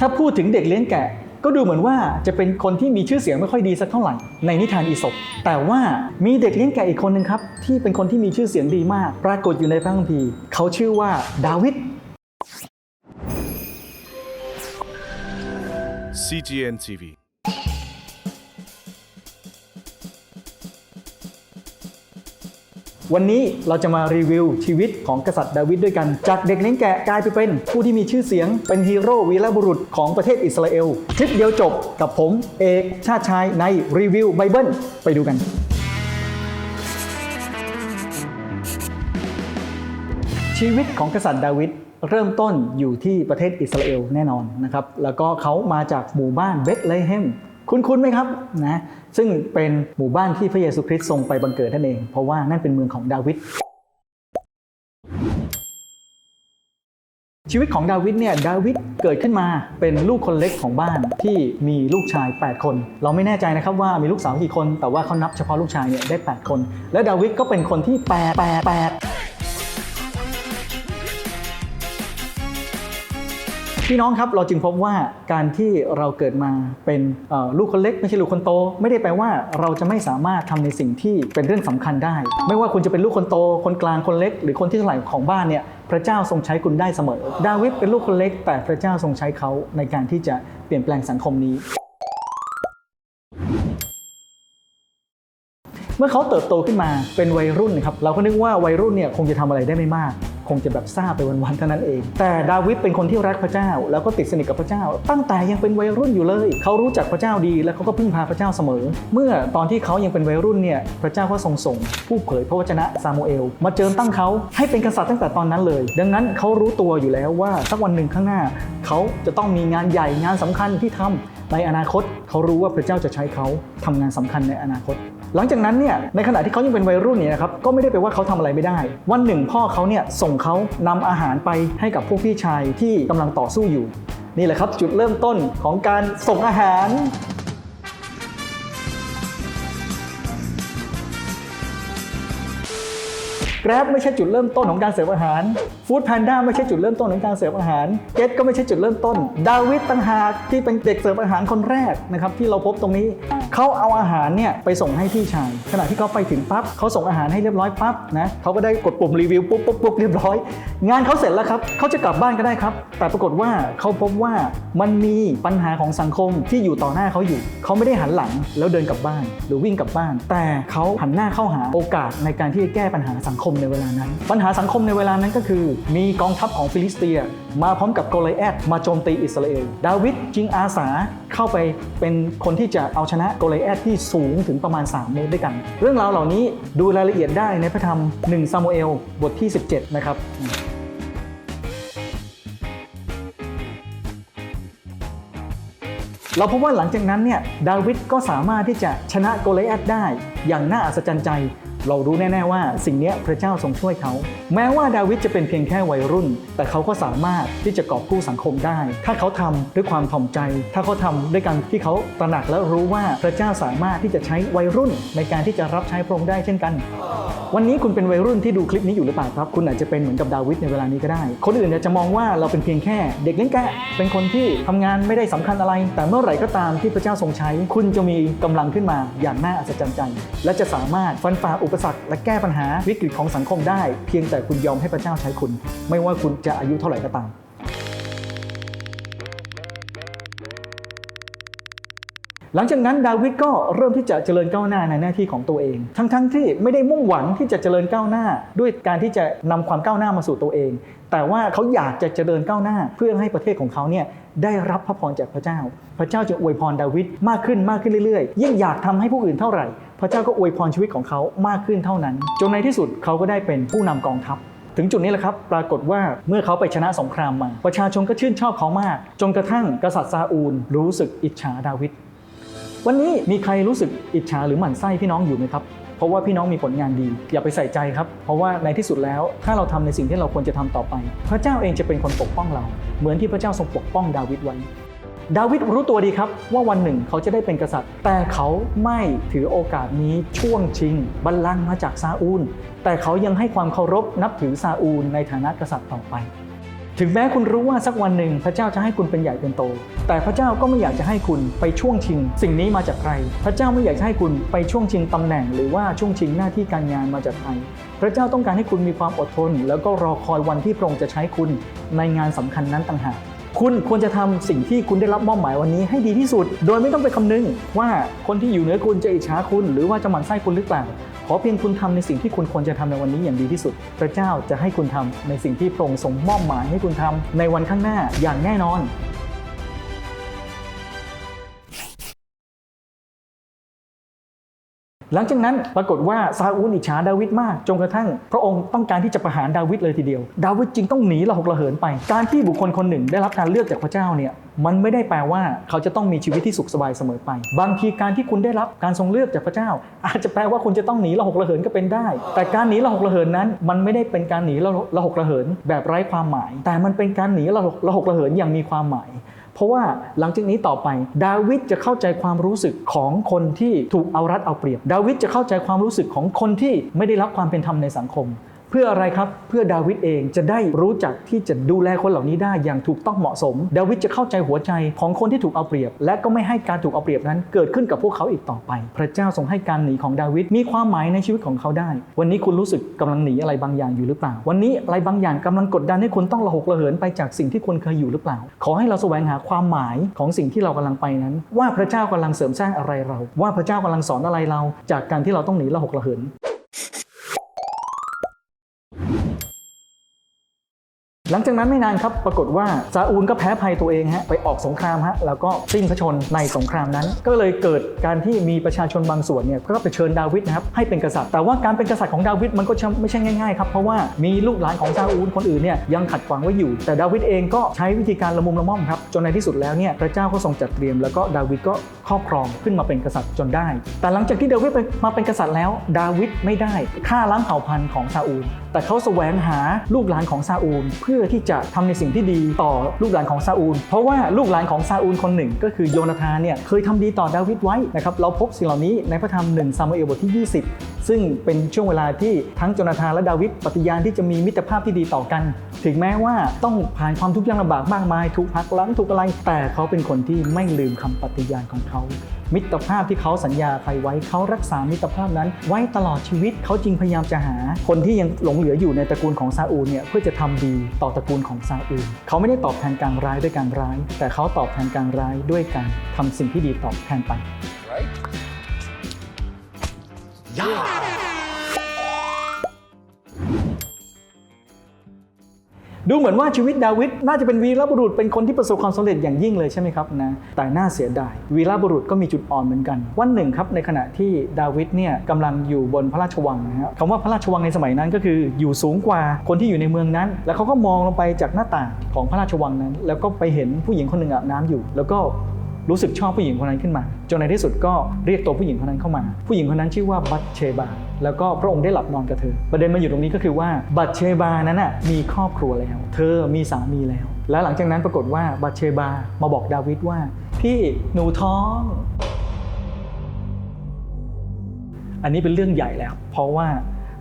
ถ้าพูดถึงเด็กเลี้ยงแกะ ก็ดูเหมือนว่าจะเป็นคนที่มีชื่อเสียงไม่ค่อยดีสักเท่าไหร่ในนิทานอีสปแต่ว่ามีเด็กเลี้ยงแกะอีกคนหนึ่งครับ ที่เป็นคนที่มีชื่อเสียงดีมาก ปรากฏอยู่ในพระคัมภีร์เขาชื่อว่าดาวิด CGN TV. วันนี้เราจะมารีวิวชีวิตของกษัตริย์ดาวิดด้วยกัน จากเด็กเลี้ยงแกะกลายไปเป็นผู้ที่มีชื่อเสียง เป็นฮีโร่วีรบุรุษของประเทศอิสราเอล คลิปเดียวจบกับผมเอกชาติชายในรีวิวไบเบิลไปดูกันชีวิตของกษัตริย์ดาวิดเริ่มต้นอยู่ที่ประเทศอิสราเอลแน่นอนนะครับ แล้วก็เขามาจากหมู่บ้านเบธเลเฮม คุ้นๆไหมครับนะ ซึ่งเป็นหมู่บ้านที่พระเยซูคริสต์ทรงไปบังเกิดนั่นเอง เพราะว่านั่นเป็นเมืองของดาวิดชีวิตของดาวิดเนี่ยดาวิดเกิดขึ้นมาเป็นลูกคนเล็กของบ้านที่มีลูกชาย 8 คน เราไม่แน่ใจนะครับว่ามีลูกสาวกี่คน แต่ว่าเขานับเฉพาะลูกชายเนี่ยได้ 8 คน และดาวิดก็เป็นคนที่8 8 8 พี่น้องครับเราจึงพบว่าการที่เราเกิดมาเป็นลูกคนเล็ก ไม่ใช่ลูกคนโต ไม่ได้แปลว่าเราจะไม่สามารถทำในสิ่งที่เป็นเรื่องสำคัญได้ ไม่ว่าคุณจะเป็นลูกคนโต คนกลางคนเล็ก หรือคนที่เท่าไหร่ของบ้านเนี่ยพระเจ้าทรงใช้คุณได้เสมอ ดาวิดเป็นลูกคนเล็ก แต่พระเจ้าทรงใช้เขาในการที่จะเปลี่ยนแปลงสังคมนี้ เมื่อเขาเติบโตขึ้นมาเป็นวัยรุ่นครับเราก็นึกว่าวัยรุ่นเนี่ยคงจะทำอะไรได้ไม่มาก คงจะแบบซ่าไปวันๆเท่านั้นเอง แต่ดาวิดเป็นคนที่รักพระเจ้า แล้วก็ติดสนิทกับพระเจ้า ตั้งแต่ยังเป็นวัยรุ่นอยู่เลย เขารู้จักพระเจ้าดี และเขาก็พึ่งพาพระเจ้าเสมอ เมื่อตอนที่เขายังเป็นวัยรุ่นเนี่ยพระเจ้าก็ทรงส่ง ผู้เผยพระวจนะซามูเอล มาเจิมตั้งเขาให้เป็นกษัตริย์ตั้งแต่ตอนนั้นเลย ดังนั้นเขารู้ตัวอยู่แล้วว่าสักวันหนึ่งข้างหน้า เขาจะต้องมีงานใหญ่งานสำคัญที่ทำในอนาคต เขารู้ว่าพระเจ้าจะใช้เขาทำงานสำคัญในอนาคต หลังจากนั้นเนี่ยในขณะที่เขายังเป็นวัยรุ่นเนี่ยนะครับก็ไม่ได้ไปว่าเขาทำอะไรไม่ได้ วันหนึ่งพ่อเขาเนี่ยส่งเขานำอาหารไปให้กับพวกพี่ชายที่กำลังต่อสู้อยู่ นี่แหละครับจุดเริ่มต้นของการส่งอาหาร Grab ไม่ใช่จุดเริ่มต้นของการเสิร์ฟอาหาร Food Panda ไม่ใช่จุดเริ่มต้นของการเสิร์ฟอาหาร Get ก็ไม่ใช่จุดเริ่มต้น ดาวิดต่างหากที่เป็นเด็กเสิร์ฟอาหารคนแรกนะครับที่เราพบตรงนี้เขาเอาอาหารเนี่ยไปส่งให้พี่ชายขณะที่เขาไปถึงปั๊บเขาส่งอาหารให้เรียบร้อยปั๊บนะเขาก็ได้กดปุ่มรีวิวปุ๊บปุ๊บปุ๊บเรียบร้อย งานเขาเสร็จแล้วครับเขาจะกลับบ้านก็ได้ครับ แต่ปรากฏว่าเขาพบว่ามันมีปัญหาของสังคมที่อยู่ต่อหน้าเขาอยู่เขาไม่ได้หันหลังแล้วเดินกลับบ้าน หรือวิ่งกลับบ้าน แต่เขาหันหน้าเข้าหาโอกาสในการที่จะแก้ปัญหาสังคมในเวลานั้น ปัญหาสังคมในเวลานั้นก็คือ มีกองทัพของฟิลิสเตีย มาพร้อมกับโกลิแอดมาโจมตีอิสราเอล ดาวิดจึงอาสาเข้าไปเป็นคนที่จะเอาชนะโกลิแอดที่สูงถึงประมาณ 3 เมตรด้วยกัน เรื่องราวเหล่านี้ดูรายละเอียดได้ในพระธรรม1ซามูเอลบทที่ 17 นะครับเราพบว่าหลังจากนั้นเนี่ยดาวิดก็สามารถที่จะชนะโกลิแอดได้อย่างน่าอัศจรรย์ใจ เรารู้แน่ ๆ ว่าสิ่งนี้พระเจ้าทรงช่วยเขา แม้ว่าดาวิดจะเป็นเพียงแค่วัยรุ่น แต่เขาก็สามารถที่จะกอบกู้สังคมได้ ถ้าเขาทำด้วยความถ่อมใจ ถ้าเขาทำด้วยการที่เขาตระหนักและรู้ว่าพระเจ้าสามารถที่จะใช้วัยรุ่นในการที่จะรับใช้พระองค์ได้เช่นกัน วันนี้คุณเป็นวัยรุ่นที่ดูคลิปนี้อยู่หรือเปล่าครับ คุณอาจจะเป็นเหมือนกับดาวิดในเวลานี้ก็ได้ คนอื่นอาจจะมองว่าเราเป็นเพียงแค่เด็กเล่นแกะเป็นคนที่ทำงานไม่ได้สำคัญอะไร แต่เมื่อไหร่ก็ตามที่พระเจ้าทรงใช้ คุณจะมีกำลังขึ้นมาอย่างน่าอัศจรรย์ใจ และจะสามารถฟันฝ่าอุปสรรคและแก้ปัญหาวิกฤตของสังคมได้ เพียงแต่คุณยอมให้พระเจ้าใช้คุณ ไม่ว่าคุณจะอายุเท่าไหร่ก็ตาม หลังจากนั้นดาวิดก็เริ่มที่จะเจริญก้าวหน้าในหน้าที่ของตัวเอง ทั้งๆทที่ไม่ได้มุ่งหวังที่จะเจริญก้าวหน้า ด้วยการที่จะนำความก้าวหน้ามาสู่ตัวเอง แต่ว่าเขาอยากจะเจริญก้าวหน้า เพื่อให้ประเทศของเขาเนี่ยได้รับพระพรจากพระเจ้า พระเจ้าจะอวยพรดาวิดมากขึ้นมากขึ้นเรื่อยๆ ยิ่งอยากทำให้ผู้อื่นเท่าไหร่ พระเจ้าก็อวยพรชีวิตของเขามากขึ้นเท่านั้น จนในที่สุดเขาก็ได้เป็นผู้นำกองทัพถึงจุดนี้แหละครับ ปรากฏว่าเมื่อเขาไปชนะสงครามมา ประชาชนก็ชื่นชอบเขามาก จนกระทั่งกษัตริย์ซาอูลรู้สึกอิจฉาดาวิด วันนี้มีใครรู้สึกอิจฉาหรือหมั่นไส้พี่น้องอยู่ไหมครับ เพราะว่าพี่น้องมีผลงานดี อย่าไปใส่ใจครับ เพราะว่าในที่สุดแล้ว ถ้าเราทำในสิ่งที่เราควรจะทำต่อไป พระเจ้าเองจะเป็นคนปกป้องเรา เหมือนที่พระเจ้าทรงปกป้องดาวิดไว้ดาวิดรู้ตัวดีครับว่าวันหนึ่งเขาจะได้เป็นกษัตริย์ แต่เขาไม่ถือโอกาสนี้ช่วงชิง บัลลังก์มาจากซาอูล แต่เขายังให้ความเคารพนับถือซาอูลในฐานะกษัตริย์ต่อไป ถึงแม้คุณรู้ว่าสักวันหนึ่งพระเจ้าจะให้คุณเป็นใหญ่เป็นโต แต่พระเจ้าก็ไม่อยากจะให้คุณไปช่วงชิง สิ่งนี้มาจากใคร พระเจ้าไม่อยากจะให้คุณไปช่วงชิงตำแหน่ง หรือว่าช่วงชิงหน้าที่การงานมาจากใคร พระเจ้าต้องการให้คุณมีความอดทน แล้วก็รอคอยวันที่พระองค์จะใช้คุณในงานสำคัญนั้นต่างหาก คุณควรจะทำสิ่งที่คุณได้รับมอบหมายวันนี้ให้ดีที่สุด โดยไม่ต้องไปคำนึงว่าคนที่อยู่เหนือคุณจะอิจฉาคุณ หรือว่าจะหมั่นไส้คุณหรือเปล่าขอเพียงคุณทำในสิ่งที่คุณควรจะทำในวันนี้อย่างดีที่สุด พระเจ้าจะให้คุณทำในสิ่งที่พระองค์ทรงมอบหมายให้คุณทำในวันข้างหน้าอย่างแน่นอน หลังจากนั้นปรากฏว่าซาอูลอิจฉาดาวิดมากจนกระทั่ง พระองค์ต้องการที่จะประหารดาวิดเลยทีเดียว ดาวิดจึงต้องหนีละหกระเหินไป การที่บุคคลคนหนึ่งได้รับการเลือกจากพระเจ้าเนี่ยมันไม่ได้แปลว่าเขาจะต้องมีชีวิตที่สุขสบายเสมอไป บางทีการที่คุณได้รับการทรงเลือกจากพระเจ้า อาจจะแปลว่าคุณจะต้องหนีละหกระเหินก็เป็นได้ แต่การหนีละหกระเหินนั้น มันไม่ได้เป็นการหนีละหกระเหินแบบไร้ความหมาย แต่มันเป็นการหนีละหกละเหินอย่างมีความหมาย เพราะว่าหลังจากนี้ต่อไป ดาวิดจะเข้าใจความรู้สึกของคนที่ถูกเอารัดเอาเปรียบ ดาวิดจะเข้าใจความรู้สึกของคนที่ไม่ได้รับความเป็นธรรมในสังคม พื่ออะไรครับเพื่อดาวิดเองจะได้รู้จักที่จะดูแลคนเหล่านี้ได้อย่างถูกต้องเหมาะสม ดาวิดจะเข้าใจหัวใจของคนที่ถูกเอาเปรียบ และก็ไม่ให้การถูกเอาเปรียบนั้น เกิดขึ้นกับพวกเขาอีกต่อไป พระเจ้าทรงให้การหนีของดาวิดมีความหมายในชีวิตของเขาได้ วันนี้คุณรู้สึกกำลังหนีอะไรบางอย่างอยู่หรือเปล่า วันนี้อะไรบางอย่างกำลังกดดันให้คุณต้องระหกระเหินไปจากสิ่งที่คุณเคยอยู่หรือเปล่า ขอให้เราแสวงหาความหมายของสิ่งที่เรากำลังไปนั้น ว่าพระเจ้ากำลังเสริมสร้างอะไรเรา ว่าพระเจ้ากำลังสอนอะไรเรา จากการที่เราต้องหนีระหกระเหิน หลังจากนั้นไม่นานครับปรากฏว่าซาอูลก็แพ้ภัยตัวเองฮะไปออกสงครามฮะแล้วก็สิ้นพระชนในสงครามนั้น ก็เลยเกิดการที่มีประชาชนบางส่วนเนี่ยก็ไปเชิญดาวิดนะครับให้เป็นกษัตริย์ แต่ว่าการเป็นกษัตริย์ของดาวิดมันก็ไม่ใช่ง่ายๆครับเพราะว่ามีลูกหลานของซาอูลคนอื่นเนี่ยยังขัดขวางไว้อยู่ แต่ดาวิดเองก็ใช้วิธีการละมุมละม่อมครับจนในที่สุดแล้วเนี่ยพระเจ้าก็ทรงจัดเตรียมแล้วก็ดาวิดก็ ครอบครองขึ้นมาเป็นกษัตริย์จนได้ แต่หลังจากที่ดาวิดมาเป็นกษัตริย์แล้ว ดาวิดไม่ได้ฆ่าล้างเผ่าพันธุ์ของซาอูล แต่เขาแสวงหาลูกหลานของซาอูล เพื่อที่จะทำในสิ่งที่ดีต่อลูกหลานของซาอูล เพราะว่าลูกหลานของซาอูลคนหนึ่ง ก็คือโยนาธานเนี่ยเคยทำดีต่อดาวิดไว้นะครับ เราพบสิ่งเหล่านี้ในพระธรรมหนึ่งซามูเอลบทที่ 20 ซึ่งเป็นช่วงเวลาที่ทั้งโจนาธานและดาวิดปฏิญาณที่จะมีมิตรภาพที่ดีต่อกัน ถึงแม้ว่าต้องผ่านความทุกข์ยากลำบากมากมายถูกหักหลังถูกอะไร แต่เขาเป็นคนที่ไม่ลืมคำปฏิญาณของเขา มิตรภาพที่เขาสัญญาใครไว้เขารักษามิตรภาพนั้น ไว้ตลอดชีวิตเขาจึงพยายามจะหา คนที่ยังหลงเหลืออยู่ในตระกูลของซาอูลเนี่ยเพื่อจะทำดีต่อตระกูลของซาอูลเขาไม่ได้ตอบแทนการร้ายด้วยการร้าย แต่เขาตอบแทนการร้ายด้วยการทำสิ่งที่ดีตอบแทนไป right? Yeah. ดูเหมือนว่าชีวิตดาวิดน่าจะเป็นวีรบุรุษเป็นคนที่ประสบความสำเร็จอย่างยิ่งเลยใช่ไหมครับนะแต่น่าเสียดายวีรบุรุษก็มีจุดอ่อนเหมือนกัน วันหนึ่งครับในขณะที่ดาวิดเนี่ยกำลังอยู่บนพระราชวังนะครับคำว่าพระราชวังในสมัยนั้นก็คืออยู่สูงกว่าคนที่อยู่ในเมืองนั้น แล้วเขาก็มองลงไปจากหน้าต่างของพระราชวังนั้น แล้วก็ไปเห็นผู้หญิงคนหนึ่งอาบน้ำอยู่ แล้วก็ รู้สึกชอบผู้หญิงคนนั้นขึ้นมา จนในที่สุดก็เรียกตัวผู้หญิงคนนั้นเข้ามา ผู้หญิงคนนั้นชื่อว่าบัตเชบา แล้วก็พระองค์ได้หลับนอนกับเธอ ประเด็นมาอยู่ตรงนี้ก็คือว่าบัตเชบานั้นน่ะมีครอบครัวแล้ว เธอมีสามีแล้ว และหลังจากนั้นปรากฏว่าบัตเชบามาบอกดาวิดว่าพี่หนูท้อง อันนี้เป็นเรื่องใหญ่แล้ว เพราะว่า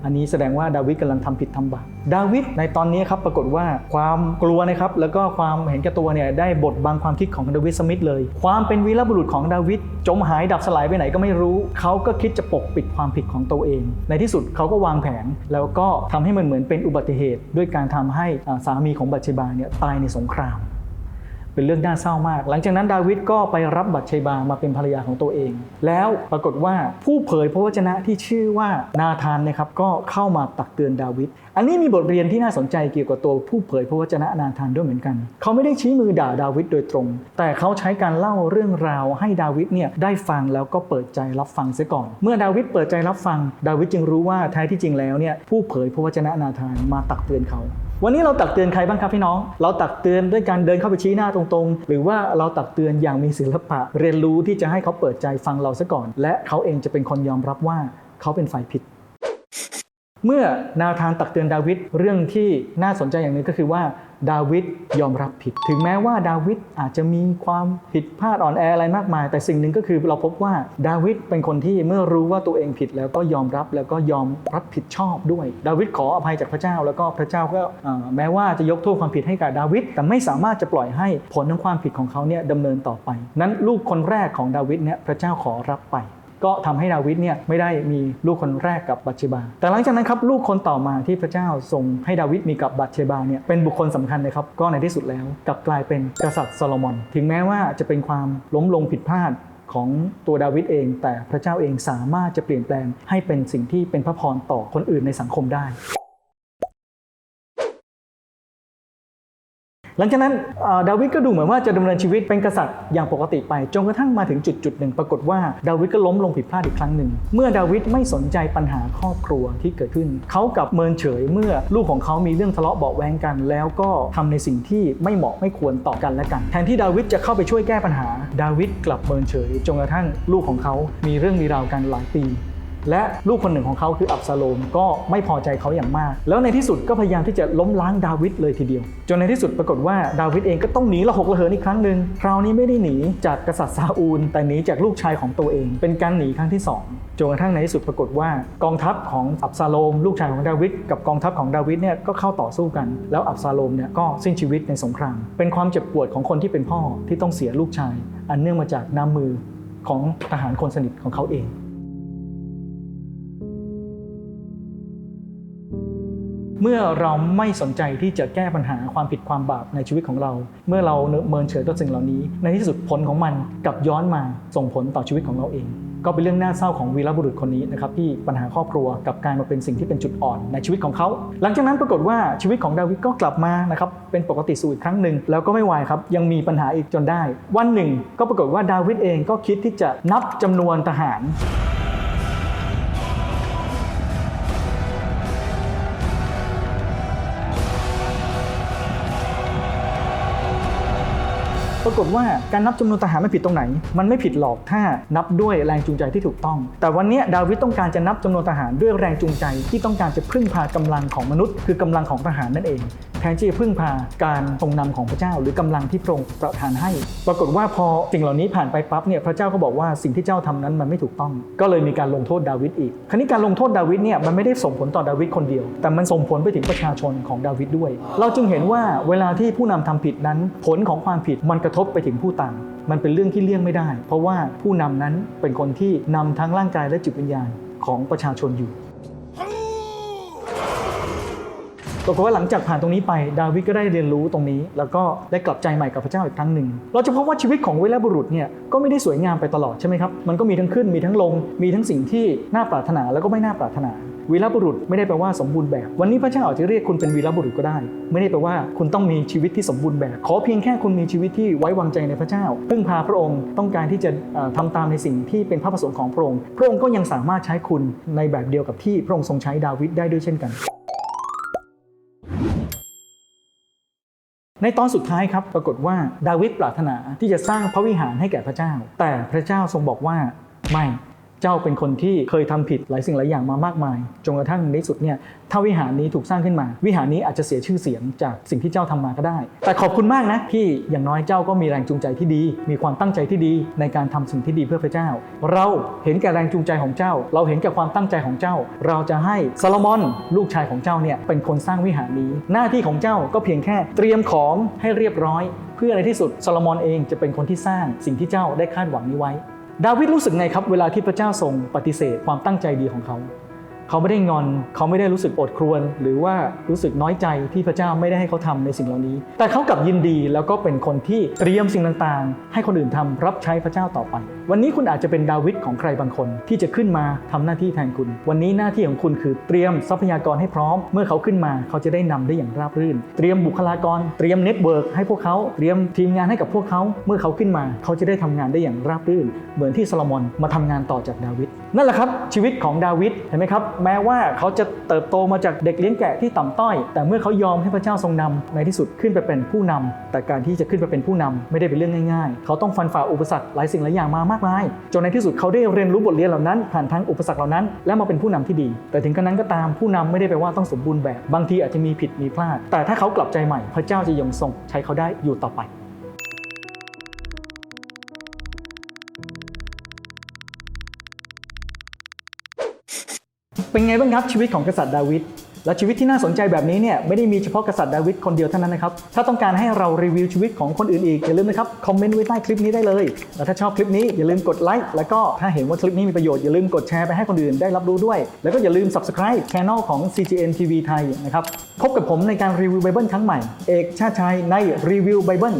อันนี้แสดงว่าดาวิดกำลังทำผิดทำบาปดาวิดในตอนนี้ครับปรากฏว่าความกลัวนะครับแล้วก็ความเห็นแก่ตัวเนี่ยได้บดบังความคิดของดาวิดสมิธเลย ความเป็นวีรบุรุษของดาวิดจมหายดับสลายไปไหนก็ไม่รู้เขาก็คิดจะปกปิดความผิดของตัวเอง ในที่สุดเขาก็วางแผนแล้วก็ทำให้มันเหมือนเป็นอุบัติเหตุ ด้วยการทำให้สามีของบัตเชบาเนี่ยตายในสงคราม เป็นเรื่องน่าเศร้ามาก หลังจากนั้นดาวิดก็ไปรับบัตรเชบามาเป็นภรรยาของตัวเอง แล้วปรากฏว่าผู้เผยพระวจนะที่ชื่อว่านาธานนะครับก็เข้ามาตักเตือนดาวิดอันนี้มีบทเรียนที่น่าสนใจเกี่ยวกับตัวผู้เผยพระวจนะนาธานด้วยเหมือนกัน เขาไม่ได้ชี้มือด่าดาวิดโดยตรง แต่เขาใช้การเล่าเรื่องราวให้ดาวิดเนี่ยได้ฟังแล้วก็เปิดใจรับฟังเสียก่อน เมื่อดาวิดเปิดใจรับฟัง ดาวิดจึงรู้ว่าแท้ที่จริงแล้วเนี่ยผู้เผยพระวจนะนาธานมาตักเตือนเขา วันนี้เราตักเตือนใครบ้างครับพี่น้อง เราตักเตือนด้วยการเดินเข้าไปชี้หน้าตรงๆ หรือว่าเราตักเตือนอย่างมีศิลปะ เรียนรู้ที่จะให้เขาเปิดใจฟังเราซะก่อน และเขาเองจะเป็นคนยอมรับว่าเขาเป็นฝ่ายผิด เมื่อนาธานตักเตือนดาวิดเรื่องที่น่าสนใจอย่างหนึงก็คือว่าดาวิดยอมรับผิด ถึงแม้ว่าดาวิดอาจจะมีความผิดพลาดอ่อนแออะไรมากมาย แต่สิ่งหนึ่งก็คือเราพบว่าดาวิดเป็นคนที่เมื่อรู้ว่าตัวเองผิดแล้วก็ยอมรับแล้วก็ยอมรับผิดชอบด้วย ดาวิดขออภัยจากพระเจ้า แล้วก็พระเจ้าก็แม้ว่าจะยกโทษความผิดให้กับดาวิดแต่ไม่สามารถจะปล่อยให้ผลของความผิดของเขาเนี่ยดำเนินต่อไป นั้นลูกคนแรกของดาวิดเนี่ยพระเจ้าขอรับไป ก็ทำให้ดาวิดเนี่ยไม่ได้มีลูกคนแรกกับบัตเชบา แต่หลังจากนั้นครับลูกคนต่อมาที่พระเจ้าทรงให้ดาวิดมีกับบัตเชบาเนี่ยเป็นบุคคลสำคัญนะครับก็ในที่สุดแล้วกลับกลายเป็นกษัตริย์โซโลมอน ถึงแม้ว่าจะเป็นความล้มลงผิดพลาดของตัวดาวิดเอง แต่พระเจ้าเองสามารถจะเปลี่ยนแปลงให้เป็นสิ่งที่เป็นพระพรต่อคนอื่นในสังคมได้ หลังจากนั้นดาวิดก็ดูเหมือนว่าจะดำเนินชีวิตเป็นกษัตริย์อย่างปกติไปจนกระทั่งมาถึงจุดจุดหนึ่งปรากฏว่าดาวิดก็ล้มลงผิดพลาดอีกครั้งหนึ่งเมื่อดาวิดไม่สนใจปัญหาครอบครัวที่เกิดขึ้น เขากับเมินเฉยเมื่อลูกของเขามีเรื่องทะเลาะเบาแวงกัน แล้วก็ทำในสิ่งที่ไม่เหมาะไม่ควรต่อกันและกัน แทนที่ดาวิดจะเข้าไปช่วยแก้ปัญหา ดาวิดกลับเมินเฉยจนกระทั่งลูกของเขามีเรื่องมีราวกันหลายปี และลูกคนหนึ่งของเขาคืออับซาโลมก็ไม่พอใจเขาอย่างมาก แล้วในที่สุดก็พยายามที่จะล้มล้างดาวิดเลยทีเดียว จนในที่สุดปรากฏว่าดาวิดเองก็ต้องหนีละหกระเหินอีกครั้งหนึ่งคราวนี้ไม่ได้หนีจากกษัตริย์ซาอูล แต่หนีจากลูกชายของตัวเอง เป็นการหนีครั้งที่สองจนกระทั่งในที่สุดปรากฏว่ากองทัพของอับซาโลม ลูกชายของดาวิดกับกองทัพของดาวิดเนี่ยก็เข้าต่อสู้กัน แล้วอับซาโลมเนี่ยก็สิ้นชีวิตในสงคราม เป็นความเจ็บปวดของคนที่เป็นพ่อที่ต้องเสียลูกชาย อันเนื่องมาจากน้ำมือของทหารคนสนิทของเขาเอง เมื่อเราไม่สนใจที่จะแก้ปัญหาความผิดความบาปในชีวิตของเรา เมื่อเราเมินเฉยต่อสิ่งเหล่านี้ ในที่สุดผลของมันกลับย้อนมาส่งผลต่อชีวิตของเราเอง ก็เป็นเรื่องน่าเศร้าของวีรบุรุษคนนี้นะครับที่ปัญหาครอบครัวกับกายมาเป็นสิ่งที่เป็นจุดอ่อนในชีวิตของเขา หลังจากนั้นปรากฏว่าชีวิตของดาวิดก็กลับมานะครับเป็นปกติสู่อีกครั้งหนึ่งแล้วก็ไม่วายครับยังมีปัญหาอีกจนได้ วันหนึ่ง ก็ปรากฏว่าดาวิดเองก็คิดที่จะนับจำนวนทหาร ปรากฏว่าการนับจำนวนทหารไม่ผิดตรงไหน มันไม่ผิดหรอกถ้านับด้วยแรงจูงใจที่ถูกต้อง แต่วันนี้ดาวิดต้องการจะนับจำนวนทหารด้วยแรงจูงใจที่ต้องการจะพึ่งพากำลังของมนุษย์ คือกำลังของทหารนั่นเอง ทนที่จะพึ่งพาการทรงนำของพระเจ้า หรือกำลังที่พระองค์ประทานให้ ปรากฏว่าพอสิ่งเหล่านี้ผ่านไปปั๊บเนี่ยพระเจ้าก็บอกว่าสิ่งที่เจ้าทำนั้นมันไม่ถูกต้อง ก็เลยมีการลงโทษดาวิดอีก คราวนี้การลงโทษดาวิดเนี่ยมันไม่ได้ส่งผลต่อดาวิดคนเดียว แต่มันส่งผลไปถึงประชาชนของดาวิดด้วย เราจึงเห็นว่าเวลาที่ผู้นำทำผิดนั้น ผลของความผิดมันกระทบไปถึงผู้ตามมันเป็นเรื่องที่เลี่ยงไม่ได้ เพราะว่าผู้นำนั้นเป็นคนที่นำทั้งร่างกายและจิตวิญญาณของประชาชนอยู่ ปรากฏว่าหลังจากผ่านตรงนี้ไป ดาวิดก็ได้เรียนรู้ตรงนี้ แล้วก็ได้กลับใจใหม่กับพระเจ้าอีกครั้งหนึ่ง เราจะพบว่าชีวิตของวีรบุรุษเนี่ยก็ไม่ได้สวยงามไปตลอดใช่ไหมครับ มันก็มีทั้งขึ้นมีทั้งลง มีทั้งสิ่งที่น่าปรารถนาแล้วก็ไม่น่าปรารถนาวีรบุรุษไม่ได้แปลว่าสมบูรณ์แบบ วันนี้พระเจ้าอาจจะเรียกคุณเป็นวีรบุรุษก็ได้ ไม่ได้แปลว่าคุณต้องมีชีวิตที่สมบูรณ์แบบ ขอเพียงแค่คุณมีชีวิตที่ไว้วางใจในพระเจ้า พึ่งพาพระองค์ต้องการที่จะเอ่อทำตามในสิ่งที่เป็นพระประสงค์ของพระองค์ พระองค์ก็ยังสามารถใช้คุณในแบบเดียวกับที่พระองค์ทรงใช้ดาวิดได้ด้วยเช่นกัน ในตอนสุดท้ายครับปรากฏว่าดาวิดปรารถนาที่จะสร้างพระวิหารให้แก่พระเจ้า แต่พระเจ้าทรงบอกว่าไม่ เจ้าเป็นคนที่เคยทำผิดหลายสิ่งหลายอย่างมามากมาย จนกระทั่งในที่สุดเนี่ยถ้าวิหารนี้ถูกสร้างขึ้นมา วิหารนี้อาจจะเสียชื่อเสียงจากสิ่งที่เจ้าทำมาก็ได้ แต่ขอบคุณมากนะที่อย่างน้อยเจ้าก็มีแรงจูงใจที่ดี มีความตั้งใจที่ดีในการทำสิ่งที่ดีเพื่อพระเจ้า เราเห็นแก่แรงจูงใจของเจ้า เราเห็นแก่ความตั้งใจของเจ้า เราจะให้ซาโลมอนลูกชายของเจ้าเนี่ยเป็นคนสร้างวิหารนี้ หน้าที่ของเจ้าก็เพียงแค่เตรียมของให้เรียบร้อย เพื่อในที่สุดซาโลมอนเองจะเป็นคนที่สร้างสิ่งที่เจ้าได้คาดหวังนี้ไว้ ดาวิดรู้สึกไงครับ เวลาที่พระเจ้าทรงปฏิเสธความตั้งใจดีของเขา เขาไม่ได้งอน เขาไม่ได้รู้สึกอดครวญหรือว่ารู้สึกน้อยใจที่พระเจ้าไม่ได้ให้เขาทำในสิ่งเหล่านี้ แต่เขากลับยินดีแล้วก็เป็นคนที่เตรียมสิ่งต่างๆ ให้คนอื่นทำรับใช้พระเจ้าต่อไป วันนี้คุณอาจจะเป็นดาวิดของใครบางคน ที่จะขึ้นมาทำหน้าที่แทนคุณ วันนี้หน้าที่ของคุณคือเตรียมทรัพยากรให้พร้อม เมื่อเขาขึ้นมาเขาจะได้นำได้อย่างราบรื่น เตรียมบุคลากร เตรียมเน็ตเวิร์กให้พวกเขา เตรียมทีมงานให้กับพวกเขา เมื่อเขาขึ้นมา เขาจะได้ทำงานได้อย่างราบรื่น เหมือนที่ซาโลมอนมาทำงานต่อจากดาวิด นั่นแหละครับชีวิตของดาวิดเห็นไหมครับแม้ว่าเขาจะเติบโตมาจากเด็กเลี้ยงแกะที่ต่ำต้อย แต่เมื่อเขายอมให้พระเจ้าทรงนำในที่สุดขึ้นไปเป็นผู้นำแต่การที่จะขึ้นไปเป็นผู้นำไม่ได้เป็นเรื่องง่ายๆ เขาต้องฟันฝ่าอุปสรรคหลายสิ่งหลายอย่างมามากมายจนในที่สุดเขาได้เรียนรู้บทเรียนเหล่านั้น ผ่านทั้งอุปสรรคเหล่านั้น และมาเป็นผู้นำที่ดี แต่ถึงกระนั้นก็ตามผู้นำไม่ได้แปลว่าต้องสมบูรณ์แบบบางทีอาจจะมีผิดมีพลาด แต่ถ้าเขากลับใจใหม่ พระเจ้าจะยังทรงใช้เขาได้อยู่ต่อไป เป็นไงบ้างครับชีวิตของกษัตริย์ดาวิดและชีวิตที่น่าสนใจแบบนี้เนี่ยไม่ได้มีเฉพาะกษัตริย์ดาวิดคนเดียวเท่านั้นนะครับ ถ้าต้องการให้เรารีวิวชีวิตของคนอื่นอีก อย่าลืมนะครับ คอมเมนต์ไว้ใต้คลิปนี้ได้เลย และถ้าชอบคลิปนี้อย่าลืมกดไลค์แล้วก็ถ้าเห็นว่าคลิปนี้มีประโยชน์อย่าลืมกดแชร์ไปให้คนอื่นได้รับรู้ด้วย แล้วก็อย่าลืม subscribe channel ของ CGN TV ไทยนะครับพบกับผมในการรีวิวไบเบิลครั้งใหม่เอกชาติชัยในรีวิวไบเบิล